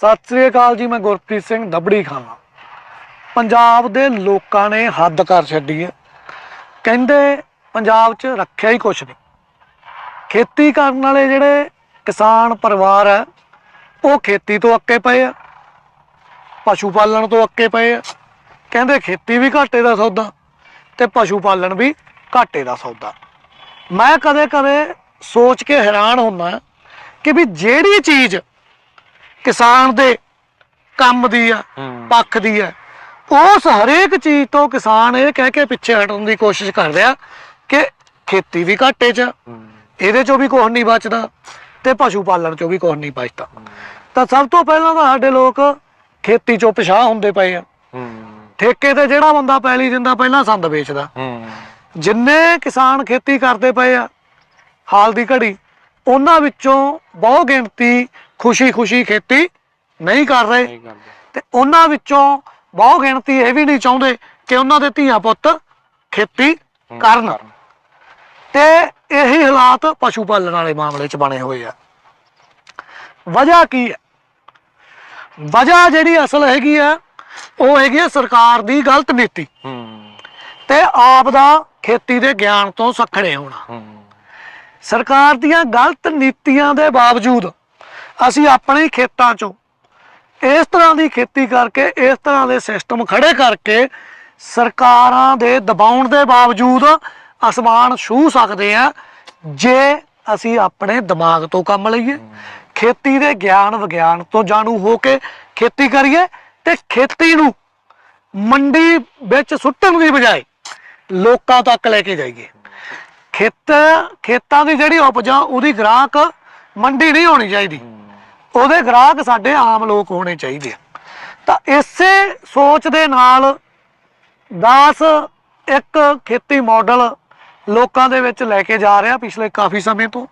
ਸਤਿ ਸ੍ਰੀ ਅਕਾਲ ਜੀ, ਮੈਂ ਗੁਰਪ੍ਰੀਤ ਸਿੰਘ ਦਬੜੀ ਖਾਨਾ। ਪੰਜਾਬ ਦੇ ਲੋਕਾਂ ਨੇ ਹੱਦ ਕਰ ਛੱਡੀ ਹੈ। ਕਹਿੰਦੇ ਪੰਜਾਬ 'ਚ ਰੱਖਿਆ ਹੀ ਕੁਛ ਨਹੀਂ। ਖੇਤੀ ਕਰਨ ਵਾਲੇ ਜਿਹੜੇ ਕਿਸਾਨ ਪਰਿਵਾਰ ਹੈ, ਉਹ ਖੇਤੀ ਤੋਂ ਅੱਕੇ ਪਏ ਆ। ਪਸ਼ੂ ਪਾਲਣ ਤੋਂ ਅੱਕੇ ਪਏ ਆ। ਕਹਿੰਦੇ ਖੇਤੀ ਵੀ ਘਾਟੇ ਦਾ ਸੌਦਾ ਤੇ ਪਸ਼ੂ ਪਾਲਣ ਵੀ ਘਾਟੇ ਦਾ ਸੌਦਾ। ਮੈਂ ਕਦੇ ਕਦੇ ਸੋਚ ਕੇ ਹੈਰਾਨ ਹੁੰਦਾ ਕਿ ਵੀ ਜਿਹੜੀ ਚੀਜ਼ ਕਿਸਾਨ ਦੇ ਕੰਮ ਦੀ ਆ ਪੱਖ ਦੀ ਹੈ ਉਸ ਹਰੇਕ ਚੀਜ਼ ਤੋਂ ਕਿਸਾਨ ਇਹ ਕਹਿ ਕੇ ਪਿੱਛੇ ਹਟਣ ਦੀ ਕੋਸ਼ਿਸ਼ ਕਰ ਰਿਹਾ ਕਿ ਖੇਤੀ ਵੀ ਘਾਟੇ 'ਚ ਆ, ਇਹਦੇ 'ਚੋਂ ਵੀ ਕੁਝ ਨਹੀਂ ਬਚਦਾ ਤੇ ਪਸ਼ੂ ਪਾਲਣ 'ਚੋਂ ਵੀ ਕੁਝ ਨਹੀਂ ਬਚਦਾ। ਤਾਂ ਸਭ ਤੋਂ ਪਹਿਲਾਂ ਤਾਂ ਸਾਡੇ ਲੋਕ ਖੇਤੀ 'ਚੋਂ ਪਿਛਾਹ ਹੁੰਦੇ ਪਏ ਆ। ਠੇਕੇ ਤੇ ਜਿਹੜਾ ਬੰਦਾ ਪੈਲੀ ਦਿੰਦਾ ਪਹਿਲਾਂ ਸੰਦ ਵੇਚਦਾ। ਜਿੰਨੇ ਕਿਸਾਨ ਖੇਤੀ ਕਰਦੇ ਪਏ ਆ ਹਾਲ ਦੀ ਘੜੀ ਉਹਨਾਂ ਵਿੱਚੋਂ ਬਹੁ ਗਿਣਤੀ ਖੁਸ਼ੀ-ਖੁਸ਼ੀ ਖੇਤੀ ਨਹੀਂ ਕਰ ਰਹੇ। ਤੇ ਉਹਨਾਂ ਵਿੱਚੋਂ ਬਹੁ ਗਿਣਤੀ ਇਹ ਵੀ ਨਹੀਂ ਚਾਹੁੰਦੇ ਕਿ ਉਹਨਾਂ ਦੇ ਧੀਆ ਪੁੱਤ ਖੇਤੀ ਕਰਨ। ਤੇ ਇਹੀ ਹਾਲਾਤ ਪਸ਼ੂ ਪਾਲਣ ਵਾਲੇ ਮਾਮਲੇ 'ਚ ਬਣੇ ਹੋਏ ਆ। ਵਜ੍ਹਾ ਕੀ ਹੈ? ਵਜ੍ਹਾ ਜਿਹੜੀ ਅਸਲ ਹੈਗੀ ਆ ਉਹ ਹੈਗੀ ਆ ਸਰਕਾਰ ਦੀ ਗਲਤ ਨੀਤੀ। ਤੇ ਆਪ ਦਾ ਖੇਤੀ ਦੇ ਗਿਆਨ ਤੋਂ ਸਖੜੇ ਹੋਣਾ। ਸਰਕਾਰ ਦੀਆਂ ਗਲਤ ਨੀਤੀਆਂ ਦੇ ਬਾਵਜੂਦ ਅਸੀਂ ਆਪਣੇ ਖੇਤਾਂ 'ਚੋਂ ਇਸ ਤਰ੍ਹਾਂ ਦੀ ਖੇਤੀ ਕਰਕੇ, ਇਸ ਤਰ੍ਹਾਂ ਦੇ ਸਿਸਟਮ ਖੜੇ ਕਰਕੇ ਸਰਕਾਰਾਂ ਦੇ ਦਬਾਉਣ ਦੇ ਬਾਵਜੂਦ ਅਸਮਾਨ ਛੂ ਸਕਦੇ ਆ, ਜੇ ਅਸੀਂ ਆਪਣੇ ਦਿਮਾਗ ਤੋਂ ਕੰਮ ਲਈਏ, ਖੇਤੀ ਦੇ ਗਿਆਨ ਵਿਗਿਆਨ ਤੋਂ ਜਾਣੂ ਹੋ ਕੇ ਖੇਤੀ ਕਰੀਏ ਤੇ ਖੇਤੀ ਨੂੰ ਮੰਡੀ ਵਿੱਚ ਸੁੱਟਣ ਦੀ ਬਜਾਏ ਲੋਕਾਂ ਤੱਕ ਲੈ ਕੇ ਜਾਈਏ। ਖੇਤ, ਖੇਤਾਂ ਦੀ ਜਿਹੜੀ ਉਪਜ ਆ ਉਹਦੀ ਗ੍ਰਾਹਕ ਮੰਡੀ ਨਹੀਂ ਹੋਣੀ ਚਾਹੀਦੀ। ਉਹਦੇ ਗ੍ਰਾਹਕ ਸਾਡੇ ਆਮ ਲੋਕ ਹੋਣੇ ਚਾਹੀਦੇ ਆ। ਤਾਂ ਇਸੇ ਸੋਚ ਦੇ ਨਾਲ 10 ਇੱਕ ਖੇਤੀ ਮਾਡਲ ਲੋਕਾਂ ਦੇ ਵਿੱਚ ਲੈ ਕੇ ਜਾ ਰਿਹਾ ਪਿਛਲੇ ਕਾਫੀ ਸਮੇਂ ਤੋਂ।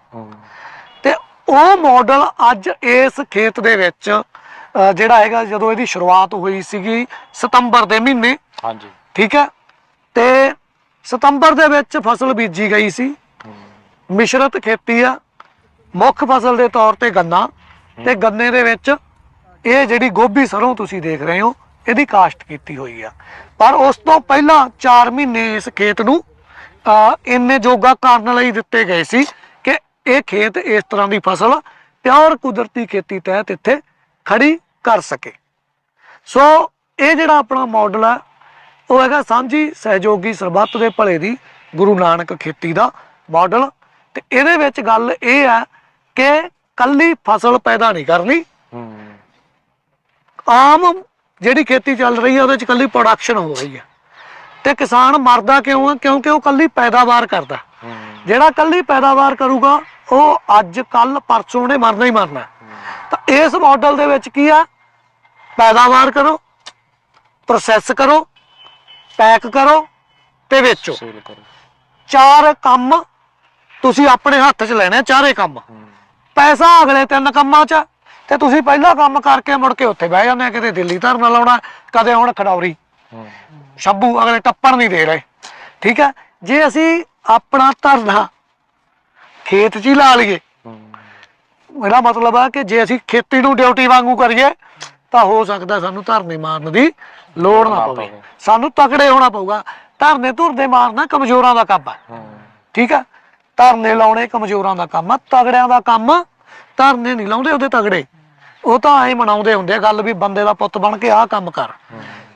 ਤੇ ਉਹ ਮਾਡਲ ਅੱਜ ਇਸ ਖੇਤ ਦੇ ਵਿੱਚ ਅ, ਜਿਹੜਾ ਹੈਗਾ ਜਦੋਂ ਇਹਦੀ ਸ਼ੁਰੂਆਤ ਹੋਈ ਸੀਗੀ ਸਤੰਬਰ ਦੇ ਮਹੀਨੇ। ਹਾਂਜੀ। ਠੀਕ ਹੈ? ਤੇ ਸਤੰਬਰ ਦੇ ਵਿੱਚ ਫਸਲ ਬੀਜੀ ਗਈ ਸੀ। ਮਿਸ਼ਰਤ ਖੇਤੀ ਆ। ਮੁੱਖ ਫਸਲ ਦੇ ਤੌਰ ਤੇ ਗੰਨਾ। ਤੇ ਗੰਨੇ ਦੇ ਵਿੱਚ ਇਹ ਜਿਹੜੀ ਗੋਭੀ ਸਰੋਂ ਤੁਸੀਂ ਦੇਖ ਰਹੇ ਹੋ, ਇਹਦੀ ਕਾਸ਼ਤ ਕੀਤੀ ਹੋਈ ਆ। ਪਰ ਉਸ ਤੋਂ ਪਹਿਲਾਂ 4 ਮਹੀਨੇ ਇਸ ਖੇਤ ਨੂੰ ਇੰਨੇ ਜੋਗਾ ਕਰਨ ਲਈ ਦਿੱਤੇ ਗਏ ਸੀ ਕਿ ਇਹ ਖੇਤ ਇਸ ਤਰ੍ਹਾਂ ਦੀ ਫਸਲ ਪਿਓਰ ਕੁਦਰਤੀ ਖੇਤੀ ਤਹਿਤ ਇੱਥੇ ਖੜੀ ਕਰ ਸਕੇ। ਸੋ ਇਹ ਜਿਹੜਾ ਆਪਣਾ ਮਾਡਲ ਹੈ ਉਹ ਹੈਗਾ ਸਾਂਝੀ ਸਹਿਯੋਗੀ ਸਰਬੱਤ ਦੇ ਭਲੇ ਦੀ ਗੁਰੂ ਨਾਨਕ ਖੇਤੀ ਦਾ ਮਾਡਲ ਤੇ ਇਹਦੇ ਵਿੱਚ ਗੱਲ ਇਹ ਹੈ ਕਿ ਕੱਲੀ ਫਸਲ ਪੈਦਾ ਨਹੀਂ ਕਰਨੀ। ਆਮ ਜਿਹੜੀ ਖੇਤੀ ਚੱਲ ਰਹੀ ਹੈ ਉਹਦੇ ਚ ਕੱਲੀ ਪ੍ਰੋਡਕਸ਼ਨ ਹੋ ਰਹੀ ਹੈ ਤੇ ਕਿਸਾਨ ਮਰਦਾ ਕਿਉਂ ਹੈ ਕਿਉਂਕਿ ਉਹ ਕੱਲੀ ਪੈਦਾਵਾਰ ਕਰਦਾ। ਜਿਹੜਾ ਕੱਲੀ ਪੈਦਾਵਾਰ ਕਰੂਗਾ ਉਹ ਅੱਜ ਕੱਲ ਪਰਸੋਂ ਉਹਨੇ ਮਰਨਾ ਹੀ ਮਰਨਾ। ਤਾਂ ਇਸ ਮਾਡਲ ਦੇ ਵਿੱਚ ਕੀ ਆ? ਪੈਦਾਵਾਰ ਕਰੋ ਪ੍ਰੋਸੈਸ ਕਰੋ ਪੈਕ ਕਰੋ ਤੇ ਵੇਚੋ। ਚਾਰ ਕੰਮ ਤੁਸੀਂ ਆਪਣੇ ਹੱਥ 'ਚ ਲੈਣੇ ਚਾਰੇ ਕੰਮ। ਪੈਸਾ ਅਗਲੇ ਤਿੰਨ ਕੰਮਾਂ 'ਚ ਆ, ਤੇ ਤੁਸੀਂ ਪਹਿਲਾ ਕੰਮ ਕਰਕੇ ਮੁੜ ਕੇ ਉੱਥੇ ਬਹਿ ਜਾਂਦੇ ਆ ਕਿਤੇ ਦਿੱਲੀ ਧਰਨਾ ਲਾਉਣਾ ਕਦੇ ਹੁਣ ਖਡੌਰੀ। ਸ਼ੰਭੂ ਅਗਲੇ ਟੱਪਣ ਨਹੀਂ ਦੇ ਰਹੇ। ਠੀਕ ਹੈ ਜੇ ਅਸੀਂ ਆਪਣਾ ਧਰਨਾ ਖੇਤ 'ਚ ਹੀ ਲਾ ਲਈਏ। ਮੇਰਾ ਮਤਲਬ ਹੈ ਕਿ ਜੇ ਅਸੀਂ ਖੇਤੀ ਨੂੰ ਡਿਊਟੀ ਵਾਂਗੂ ਕਰੀਏ ਤਾਂ ਹੋ ਸਕਦਾ ਸਾਨੂੰ ਧਰਨੇ ਮਾਰਨ ਦੀ ਲੋੜ ਨਾ ਪਵੇ। ਸਾਨੂੰ ਤਕੜੇ ਹੋਣਾ ਪਊਗਾ। ਧਰਨੇ ਧੁਰਦੇ ਮਾਰਨਾ ਕਮਜ਼ੋਰਾਂ ਦਾ ਕੰਮ ਹੂੰ। ਠੀਕ ਆ? ਧਰਨੇ ਲਾਉਣੇ ਕਮਜ਼ੋਰਾਂ ਦਾ ਕੰਮ ਆ, ਤਗੜਿਆਂ ਦਾ ਕੰਮ ਧਰਨੇ ਨਹੀਂ ਲਾਉਂਦੇ ਉਹਦੇ ਤਗੜੇ। ਉਹ ਤਾਂ ਐਂ ਮਨਾਉਂਦੇ ਹੁੰਦੇ ਆ ਗੱਲ ਵੀ ਬੰਦੇ ਦਾ ਪੁੱਤ ਬਣ ਕੇ ਆਹ ਕੰਮ ਕਰ।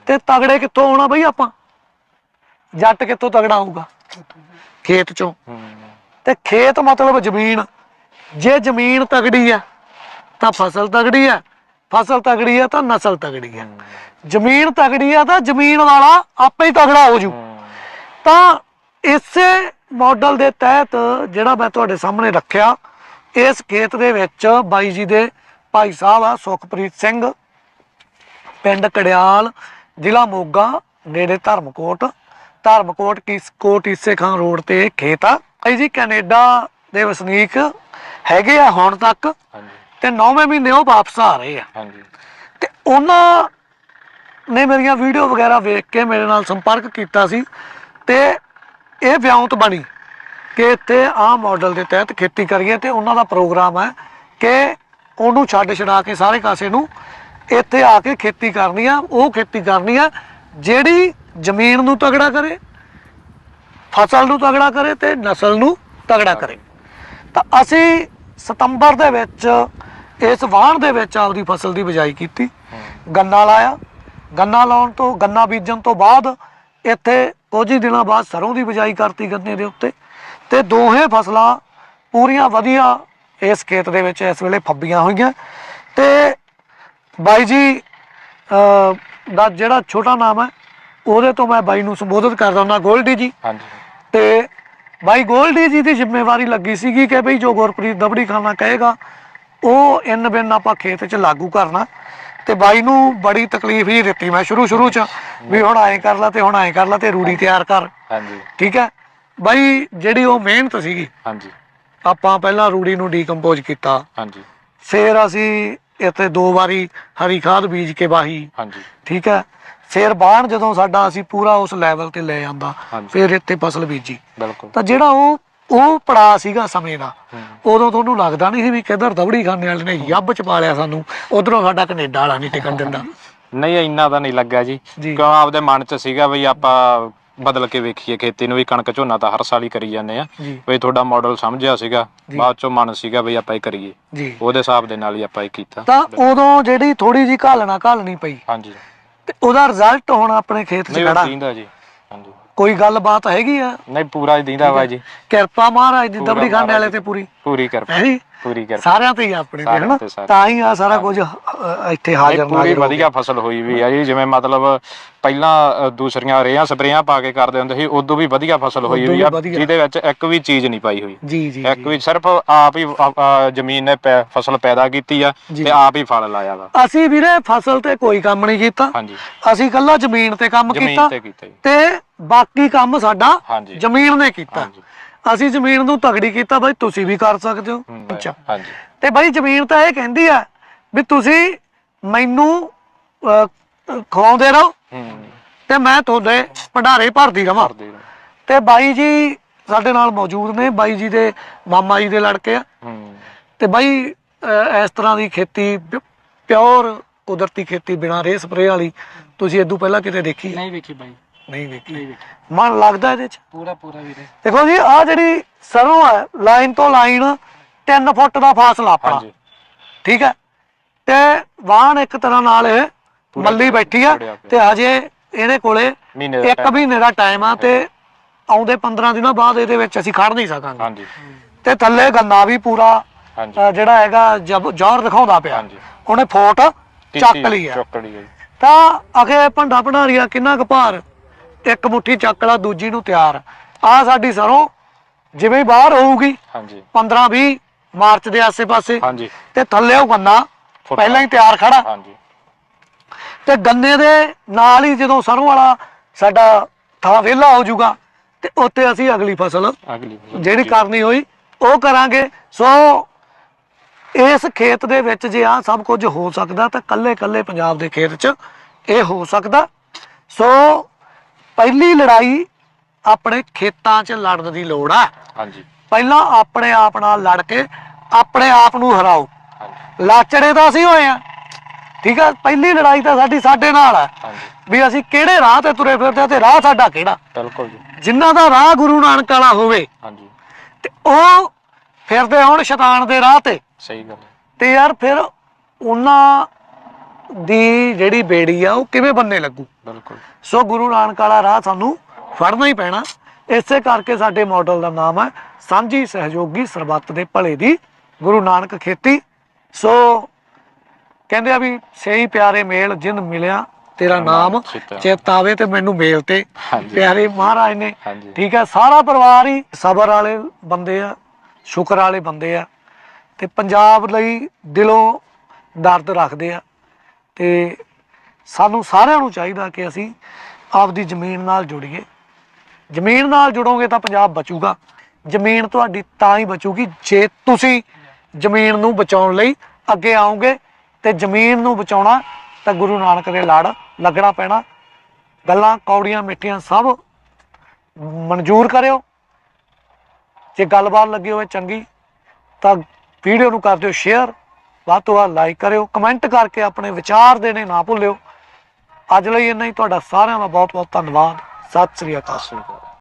ਤੇ ਤਗੜੇ ਕਿੱਥੋਂ ਹੋਣਾ ਬਈ ਆਪਾਂ? ਜੱਟ ਕਿੱਥੋਂ ਤਗੜਾ ਹੋਊਗਾ? ਖੇਤ ਚੋਂ। ਤੇ ਖੇਤ ਮਤਲਬ ਜ਼ਮੀਨ। ਜੇ ਜ਼ਮੀਨ ਤਗੜੀ ਆ, ਤਾਂ ਫਸਲ ਤਗੜੀ ਆ। ਫਸਲ ਤਗੜੀ ਆ, ਤਾਂ ਨਸਲ ਤਗੜੀ ਆ। ਜ਼ਮੀਨ ਤਗੜੀ ਆ, ਤਾਂ ਜ਼ਮੀਨ ਵਾਲਾ ਆਪੇ ਹੀ ਤਗੜਾ ਹੋ ਜੂ। ਤਾਂ ਇਸੇ ਮਾਡਲ ਦੇ ਤਹਿਤ ਜਿਹੜਾ ਮੈਂ ਤੁਹਾਡੇ ਸਾਹਮਣੇ ਰੱਖਿਆ ਇਸ ਖੇਤ ਦੇ ਵਿੱਚ ਬਾਈ ਜੀ ਦੇ ਭਾਈ ਸਾਹਿਬ ਆ ਸੁਖਪ੍ਰੀਤ ਸਿੰਘ ਪਿੰਡ ਕੜਿਆਲ ਜ਼ਿਲ੍ਹਾ ਮੋਗਾ ਨੇੜੇ ਧਰਮਕੋਟ। ਧਰਮਕੋਟ ਕਿਸ ਕੋਟ ਇਸੇ ਖਾਂ ਰੋਡ ਤੇ ਖੇਤ ਆ। ਭਾਈ ਜੀ ਕੈਨੇਡਾ ਦੇ ਵਸਨੀਕ ਹੈਗੇ ਆ ਹੁਣ ਤੱਕ ਤੇ 9ਵੇਂ ਮਹੀਨੇ ਉਹ ਵਾਪਸ ਆ ਰਹੇ ਆ। ਹਾਂਜੀ। ਤੇ ਉਹਨਾਂ ਨੇ ਮੇਰੀਆਂ ਵੀਡੀਓ ਵਗੈਰਾ ਵੇਖ ਕੇ ਮੇਰੇ ਨਾਲ ਸੰਪਰਕ ਕੀਤਾ ਸੀ ਤੇ ਇਹ ਵਿਉਂਤ ਬਣੀ ਕਿ ਇੱਥੇ ਆਹ ਮਾਡਲ ਦੇ ਤਹਿਤ ਖੇਤੀ ਕਰੀਏ ਤੇ ਉਹਨਾਂ ਦਾ ਪ੍ਰੋਗਰਾਮ ਹੈ ਕਿ ਉਹਨੂੰ ਛੱਡ ਛਡਾ ਕੇ ਸਾਰੇ ਕਾਸੇ ਨੂੰ ਇੱਥੇ ਆ ਕੇ ਖੇਤੀ ਕਰਨੀ ਆ, ਉਹ ਖੇਤੀ ਕਰਨੀ ਆ, ਜਿਹੜੀ ਜ਼ਮੀਨ ਨੂੰ ਤਗੜਾ ਕਰੇ, ਫਸਲ ਨੂੰ ਤਗੜਾ ਕਰੇ ਤੇ ਨਸਲ ਨੂੰ ਤਗੜਾ ਕਰੇ। ਤਾਂ ਅਸੀਂ ਸਤੰਬਰ ਦੇ ਵਿੱਚ, ਇਸ ਵਾਹਣ ਦੇ ਵਿੱਚ ਆਪਦੀ ਫਸਲ ਦੀ ਬਿਜਾਈ ਕੀਤੀ, ਗੰਨਾ ਲਾਇਆ। ਗੰਨਾ ਲਾਉਣ ਤੋਂ, ਗੰਨਾ ਬੀਜਣ ਤੋਂ ਬਾਅਦ ਇੱਥੇ ਕੁਝ ਹੀ ਦਿਨਾਂ ਬਾਅਦ ਸਰੋਂ ਦੀ ਬਿਜਾਈ ਕਰਤੀ ਗੰਨੇ ਦੇ ਉੱਤੇ ਤੇ ਦੋਹੇ ਫਸਲਾਂ ਪੂਰੀਆਂ ਵਧੀਆ ਇਸ ਖੇਤ ਦੇ ਵਿੱਚ ਇਸ ਵੇਲੇ ਫੱਬੀਆਂ ਹੋਈਆਂ। ਤੇ ਬਾਈ ਜੀ ਦਾ ਜਿਹੜਾ ਛੋਟਾ ਨਾਮ ਹੈ ਉਹਦੇ ਤੋਂ ਮੈਂ ਬਾਈ ਨੂੰ ਸੰਬੋਧਿਤ ਕਰਦਾ ਹੁੰਦਾ ਗੋਲਡੀ ਜੀ। ਹਾਂਜੀ। ਤੇ ਬਾਈ ਗੋਲਡੀ ਜੀ ਦੀ ਜ਼ਿੰਮੇਵਾਰੀ ਲੱਗੀ ਸੀਗੀ ਕਿ ਬਈ ਜੋ ਗੁਰਪ੍ਰੀਤ ਦਬੜੀ ਖਾਨਾ ਕਹੇਗਾ ਉਹ ਇਨ ਬਿਨ ਆਪਾਂ ਖੇਤ 'ਚ ਲਾਗੂ ਕਰਨਾ। ਤੇ ਬਾਈ ਨੂੰ ਬੜੀ ਤਕਲੀਫ ਹੀ ਦਿੱਤੀ ਮੈਂ ਸ਼ੁਰੂ ਸ਼ੁਰੂ 'ਚ ਵੀ ਹੁਣ ਐਂ ਕਰ ਲਾ ਤੇ ਹੁਣ ਐਂ ਕਰ ਲਾ ਤੇ ਰੂੜੀ ਤਿਆਰ ਕਰ। ਹਾਂਜੀ। ਠੀਕ ਹੈ? ਬਾਈ ਜਿਹੜੀ ਉਹ ਮਿਹਨਤ ਸੀਗੀ ਹਾਂਜੀ। ਆਪਾਂ ਪਹਿਲਾਂ ਰੂੜੀ ਨੂੰ ਡੀਕੰਪੋਜ਼ ਕੀਤਾ। ਹਾਂਜੀ। ਫਿਰ ਅਸੀਂ ਇੱਥੇ ਦੋ ਵਾਰੀ ਹਰੀ ਖਾਦ ਬੀਜ ਕੇ ਵਾਹੀ। ਹਾਂਜੀ। ਠੀਕ ਹੈ? ਫਿਰ ਬਾਣ ਜਦੋਂ ਸਾਡਾ ਅਸੀਂ ਪੂਰਾ ਉਸ ਲੈਵਲ ਤੇ ਲੈ ਹਾਂਜੀ। ਫਿਰ ਇੱਥੇ ਫਸਲ ਬੀਜੀ। ਬਿਲਕੁਲ। ਤਾਂ ਜਿਹੜਾ ਉਹ ਉਹ ਪੜਾ ਸੀਗਾ ਸਮੇਂ ਦਾ। ਉਦੋਂ ਤੁਹਾਨੂੰ ਲੱਗਦਾ ਨਹੀਂ ਸੀ ਵੀ ਕਿੱਧਰ ਦਬੜੀ ਖਾਨੇ ਵਾਲੇ ਨੇ ਯੱਬ ਚ ਪਾ ਲਿਆ ਸਾਨੂੰ। ਉਧਰੋਂ ਸਾਡਾ ਕੈਨੇਡਾ ਵਾਲਾ ਨਹੀਂ ਟਿਕਣ ਦਿੰਦਾ। ਨਹੀਂ ਇੰਨਾ ਤਾਂ ਨਹੀਂ ਲੱਗਾ ਜੀ। ਕਿਉਂ ਆਪਦੇ ਮਨ 'ਚ ਸੀਗਾ ਵੀ ਆਪਾਂ ਬਦਲ ਕੇ ਵੇਖੀਏ ਖੇਤੀ ਨੂੰ ਵੀ ਕਣਕ ਝੋਨਾ ਤਾਂ ਹਰ ਸਾਲ ਹੀ ਕਰੀ ਜਾਂਦੇ ਆ। ਵੀ ਤੁਹਾਡਾ ਮਾਡਲ ਸਮਝਿਆ ਸੀਗਾ। ਬਾਅਦ ਚੋਂ ਮਨ ਸੀਗਾ ਵੀ ਆਪਾਂ ਇਹ ਕਰੀਏ। ਉਹਦੇ ਹਿਸਾਬ ਦੇ ਨਾਲ ਹੀ ਆਪਾਂ ਇਹ ਕੀਤਾ। ਤਾਂ ਉਦੋਂ ਜਿਹੜੀ ਥੋੜੀ ਜੀ ਘਾਲਣਾ ਘਾਲਣੀ ਪਈ। ਹਾਂਜੀ। ਤੇ ਉਹਦਾ ਰਿਜ਼ਲਟ ਹੁਣ ਆਪਣੇ ਖੇਤ 'ਚ ਖੜਾ। ਜੀ। ਹਾਂਜੀ। ਕੋਈ ਗੱਲਬਾਤ ਹੈਗੀ ਆ? ਨਹੀਂ ਪੂਰਾ ਹੀ ਦੀਂਦਾ ਵਾ ਜੀ। ਕਿਰਪਾ ਮਹਾਰਾਜ ਦੀ ਦਬੜੀ ਖਾਨੇ ਵਾਲੇ ਤੇ ਪੂਰੀ। ਪੂਰੀ ਕਿਰਪਾ। ਹੈ ਜੀ? ਪੂਰੀ ਕਿਰਪਾ। ਸਾਰਿਆਂ ਤੇ ਹੀ ਆ ਆਪਣੇ ਤੇ ਸਾਰਿਆਂ ਹਨਾ? ਤੇ, ਸਾਰਿਆਂ ਤਾਂ ਹੀ ਆ ਸਾਰਾ ਕੁਝ ਅ, ਇੱਥੇ ਇਹ ਹਾਜ਼ਰ ਪੂਰੀ ਨਾਜ਼ਰ ਹੋ ਗਿਆ। ਵਧੀਆ ਫਸਲ ਹੋਈ ਵੀ ਆ ਜੀ ਜਿਵੇਂ ਮਤਲਬ ਪਹਿਲਾਂ ਅ, ਦੂਸਰੀਆਂ ਰੇਹਾਂ ਸਪਰੇਆਂ ਪਾ ਕੇ ਕਰਦੇ ਹੁੰਦੇ ਸੀ ਉਦੋਂ ਵੀ ਵਧੀਆ ਫਸਲ ਹੋਈ ਉਦੋਂ ਵੀ ਵੀ ਆ ਵਧੀਆ। ਜਿਹਦੇ ਵਿੱਚ ਇੱਕ ਵੀ ਚੀਜ਼ ਨਹੀਂ ਪਾਈ ਹੋਈ। ਜੀ ਜੀ ਇੱਕ ਵੀ ਸਿਰਫ ਆਪ ਹੀ ਆ- ਆ ਜ਼ਮੀਨ ਨੇ ਪੈ- ਫਸਲ ਪੈਦਾ ਕੀਤੀ ਆ ਜੀ। ਤੇ ਆਪ ਹੀ ਫਲ ਲਾਇਆ ਵਾ। ਅਸੀਂ ਵੀਰੇ ਫਸਲ ਤੇ ਕੋਈ ਕੰਮ ਨਹੀਂ ਕੀਤਾ। ਹਾਂਜੀ। ਅਸੀਂ ਕੱਲਾ ਜ਼ਮੀਨ ਤੇ ਕੰਮ ਜ਼ਮੀਨ ਕੀਤਾ ਤੇ ਕੀਤਾ ਜੀ। ਤੇ ਬਾਕੀ ਕੰਮ ਸਾਡਾ ਹਾਂਜੀ। ਜ਼ਮੀਨ ਨੇ ਕੀਤਾ। ਹਾਂਜੀ। ਅਸੀਂ ਜ਼ਮੀਨ ਨੂੰ ਤਗੜੀ ਕੀਤਾ ਬਾਈ ਤੁਸੀਂ ਵੀ ਕਰ ਸਕਦੇ ਹੋ। ਅੱਛਾ ਹਾਂਜੀ। ਤੇ ਬਾਈ ਜ਼ਮੀਨ ਤਾਂ ਇਹ ਕਹਿੰਦੀ ਆ ਵੀ ਤੁਸੀਂ ਮੈਨੂੰ ਖਵਾਉਂਦੇ ਰਹੋ ਤੇ ਮੈਂ ਤੁਹਾਡੇ ਭੰਡਾਰੇ ਭਰਦੀ ਰਵਾਂ। ਤੇ ਬਾਈ ਜੀ ਸਾਡੇ ਨਾਲ ਮੌਜੂਦ ਨੇ ਬਾਈ ਜੀ ਦੇ ਮਾਮਾ ਜੀ ਦੇ ਲੜਕੇ ਆ। ਹੂੰ। ਤੇ ਬਾਈ ਇਸ ਤਰ੍ਹਾਂ ਦੀ ਖੇਤੀ ਪਿਓਰ ਕੁਦਰਤੀ ਖੇਤੀ ਬਿਨਾਂ ਰੇ ਸਪਰੇ ਵਾਲੀ ਤੁਸੀਂ ਇਦੋਂ ਪਹਿਲਾਂ ਕਿਤੇ ਦੇਖੀ? ਨਹੀਂ ਵੇਖੀ ਬਾਈ। ਨਹੀਂ ਮਨ ਲੱਗਦਾ ਇਹਦੇ ਚ? ਪੂਰਾ ਪੂਰਾ ਵੀਰੇ। ਦੇਖੋ ਜੀ ਆ ਜਿਹੜੀ ਸਰੋਂ ਹੈ ਲਾਈਨ ਤੋਂ ਲਾਈਨ 3 ਫੁੱਟ ਦਾ ਫਾਸਲਾ ਆਪਣਾ ਹਾਂਜੀ। ਠੀਕ ਹੈ? ਤੇ ਵਾਹਣ ਇੱਕ ਤਰ੍ਹਾਂ ਨਾਲ ਇਹ ਮੱਲੀ ਬੈਠੀ ਆ। ਤੇ ਹਜੇ ਇਹਦੇ ਕੋਲੇ ਇੱਕ। ਮਹੀਨੇ ਦਾ ਟਾਈਮ ਆ ਤੇ ਆਉਂਦੇ 15 ਦਿਨਾਂ ਬਾਅਦ ਇਹਦੇ ਵਿੱਚ ਅਸੀਂ ਖੜ ਨਹੀਂ ਸਕਾਂਗੇ। ਹਾਂਜੀ। ਤੇ ਥੱਲੇ ਗੰਨਾ ਵੀ ਪੂਰਾ ਜਿਹੜਾ ਹੈਗਾ ਜਬ ਜ਼ੋਰ ਦਿਖਾਉਂਦਾ ਪਿਆ। ਹਾਂਜੀ। ਉਹਨੇ ਫੋਟ ਚੱਕ ਲਈ ਆ। ਚੁੱਕ ਲਈ ਹੈ ਜੀ। ਤਾਂ ਅਗੇ ਭੰਡਾ ਭੰਡਾਰੀਆ ਕਿੰਨਾ ਕੁ ਭਾਰ ਇੱਕ ਮੁੱਠੀ ਚੱਕ ਲਾ ਦੂਜੀ ਨੂੰ ਤਿਆਰ। ਆ ਸਾਡੀ ਸਰੋਂ ਜਿਵੇਂ ਹੀ ਬਾਹਰ ਹੋਊਗੀ ਹਾਂਜੀ। 15 20 ਮਾਰਚ ਦੇ ਆਸੇ-ਪਾਸੇ। ਹਾਂਜੀ। ਤੇ ਥੱਲੇ ਉਹ ਗੰਨਾ ਪਹਿਲਾਂ ਹੀ ਤਿਆਰ ਖੜਾ। ਹਾਂਜੀ। ਤੇ ਗੰਨੇ ਦੇ ਨਾਲ ਹੀ ਜਦੋਂ ਸਰੋਂ ਵਾਲਾ ਸਾਡਾ ਥਾਂ ਵਿਹਲਾ ਹੋ ਜਾਊਗਾ ਤੇ ਉੱਤੇ ਅਸੀਂ ਅਗਲੀ ਫਸਲ ਅਗਲੀ ਜਿਹੜੀ। ਕਰਨੀ ਹੋਈ ਉਹ ਕਰਾਂਗੇ। ਸੋ ਇਸ ਖੇਤ ਦੇ ਵਿੱਚ ਜੇ ਆ ਸਭ ਕੁਝ ਹੋ ਸਕਦਾ ਤਾਂ ਕੱਲੇ ਕੱਲੇ ਪੰਜਾਬ ਦੇ ਖੇਤ 'ਚ ਇਹ ਹੋ ਸਕਦਾ। ਸੋ ਪਹਿਲੀ ਲੜਾਈ ਆਪਣੇ ਖੇਤਾਂ 'ਚ ਲੜਨ ਦੀ ਲੋੜ ਆ। ਹਾਂਜੀ। ਪਹਿਲਾਂ ਆਪਣੇ ਆਪ ਨਾਲ ਲੜ ਕੇ ਆਪਣੇ ਆਪ ਨੂੰ ਹਰਾਓ। ਲਾਚੜੇ ਤਾਂ ਅਸੀਂ ਹੋਏ ਆ। ਠੀਕ ਆ? ਪਹਿਲੀ ਲੜਾਈ ਤਾਂ ਸਾਡੀ ਸਾਡੇ ਨਾਲ ਆ। ਵੀ ਅਸੀਂ ਕਿਹੜੇ ਰਾਹ ਤੇ ਤੁਰੇ ਫਿਰਦੇ ਆ ਤੇ ਰਾਹ ਸਾਡਾ ਕਿਹੜਾ? ਬਿਲਕੁਲ ਜੀ। ਜਿਨ੍ਹਾਂ ਦਾ ਰਾਹ ਗੁਰੂ ਨਾਨਕ ਵਾਲਾ ਹੋਵੇ ਹਾਂਜੀ। ਤੇ ਉਹ ਫਿਰਦੇ ਹੁਣ ਸ਼ੈਤਾਨ ਦੇ ਰਾਹ ਤੇ। ਸਹੀ ਗੱਲ ਤੇ ਯਾਰ ਫਿਰ ਉਹਨਾਂ ਦੀ ਜਿਹੜੀ ਬੇੜੀ ਆ ਉਹ ਕਿਵੇਂ ਬੰਨੇ ਲੱਗੂ? ਬਿਲਕੁਲ। ਸੋ ਗੁਰੂ ਨਾਨਕ ਵਾਲਾ ਰਾਹ ਸਾਨੂੰ ਫੜਨਾ ਹੀ ਪੈਣਾ। ਇਸੇ ਕਰਕੇ ਸਾਡੇ ਮਾਡਲ ਦਾ ਨਾਮ ਹੈ ਸਾਂਝੀ ਸਹਿਯੋਗੀ ਸਰਬੱਤ ਦੇ ਭਲੇ ਦੀ ਗੁਰੂ ਨਾਨਕ ਖੇਤੀ। ਸੋ ਕਹਿੰਦੇ ਆ ਵੀ ਸਹੀ ਪਿਆਰੇ ਮੇਲ ਜਿਨ ਮਿਲਿਆ ਤੇਰਾ ਨਾਮ ਚਿੱਤ। ਚੇਤਾਵੇ ਤੇ ਮੈਨੂੰ ਮੇਲ ਤੇ। ਪਿਆਰੇ ਮਹਾਰਾਜ ਨੇ ਠੀਕ ਹੈ ਸਾਰਾ ਪਰਿਵਾਰ ਹੀ ਸਬਰ ਵਾਲੇ ਬੰਦੇ ਆ ਸ਼ੁਕਰ ਵਾਲੇ ਬੰਦੇ ਆ ਤੇ ਪੰਜਾਬ ਲਈ ਦਿਲੋਂ ਦਰਦ ਰੱਖਦੇ ਆ। ਤੇ ਸਾਨੂੰ ਸਾਰਿਆਂ ਨੂੰ ਚਾਹੀਦਾ ਕਿ ਅਸੀਂ ਆਪਦੀ ਜ਼ਮੀਨ ਨਾਲ ਜੁੜੀਏ। ਜ਼ਮੀਨ ਨਾਲ ਜੁੜੋਗੇ ਤਾਂ ਪੰਜਾਬ ਬਚੂਗਾ। ਜ਼ਮੀਨ ਤੁਹਾਡੀ ਤਾਂ ਹੀ ਬਚੂਗੀ ਜੇ ਤੁਸੀਂ ਜ਼ਮੀਨ ਨੂੰ ਬਚਾਉਣ ਲਈ ਅੱਗੇ ਆਓਗੇ ਤੇ ਜ਼ਮੀਨ ਨੂੰ ਬਚਾਉਣਾ ਤਾਂ ਗੁਰੂ ਨਾਨਕ ਦੇ ਲੜ ਲੱਗਣਾ ਪੈਣਾ। ਗੱਲਾਂ ਕੌੜੀਆਂ ਮਿੱਠੀਆਂ ਸਭ ਮਨਜ਼ੂਰ ਕਰਿਓ। ਜੇ ਗੱਲਬਾਤ ਲੱਗੀ ਹੋਵੇ ਚੰਗੀ ਤਾਂ ਵੀਡੀਓ ਨੂੰ ਕਰ ਦਿਓ ਸ਼ੇਅਰ। ਵੱਧ ਤੋਂ ਵੱਧ ਲਾਈਕ ਕਰਿਓ ਕਮੈਂਟ ਕਰਕੇ ਆਪਣੇ ਵਿਚਾਰ ਦੇਣੇ ਨਾ ਭੁੱਲਿਓ। ਅੱਜ ਲਈ ਇੰਨਾ ਹੀ, ਤੁਹਾਡਾ ਸਾਰਿਆਂ ਦਾ ਬਹੁਤ ਬਹੁਤ ਧੰਨਵਾਦ ਸਤਿ ਸ੍ਰੀ ਅਕਾਲ।